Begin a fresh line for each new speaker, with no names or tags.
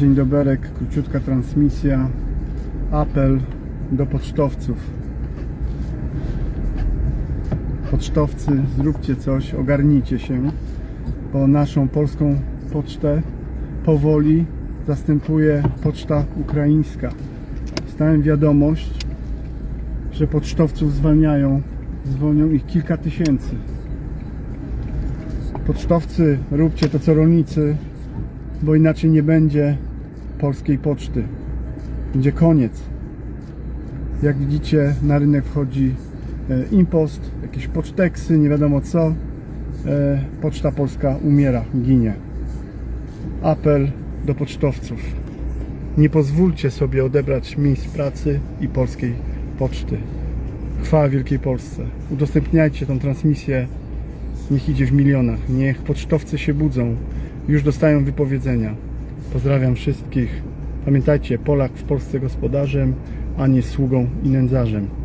Dzień doberek, króciutka transmisja. Apel do pocztowców. Pocztowcy, zróbcie coś, ogarnijcie się, bo naszą polską pocztę powoli zastępuje poczta ukraińska. Dostałem wiadomość, że pocztowców zwalniają, zwolnią ich kilka tysięcy. Pocztowcy, róbcie to co rolnicy, bo inaczej nie będzie polskiej poczty. Będzie koniec. Jak widzicie, na rynek wchodzi e, impost, jakieś poczteksy, nie wiadomo co. E, Poczta polska umiera, ginie. Apel do pocztowców. Nie pozwólcie sobie odebrać miejsc pracy i polskiej poczty. Chwała Wielkiej Polsce. Udostępniajcie tą transmisję Niech idzie w milionach. Niech pocztowcy się budzą. Już dostają wypowiedzenia. Pozdrawiam wszystkich. Pamiętajcie, Polak w Polsce gospodarzem, a nie sługą i nędzarzem.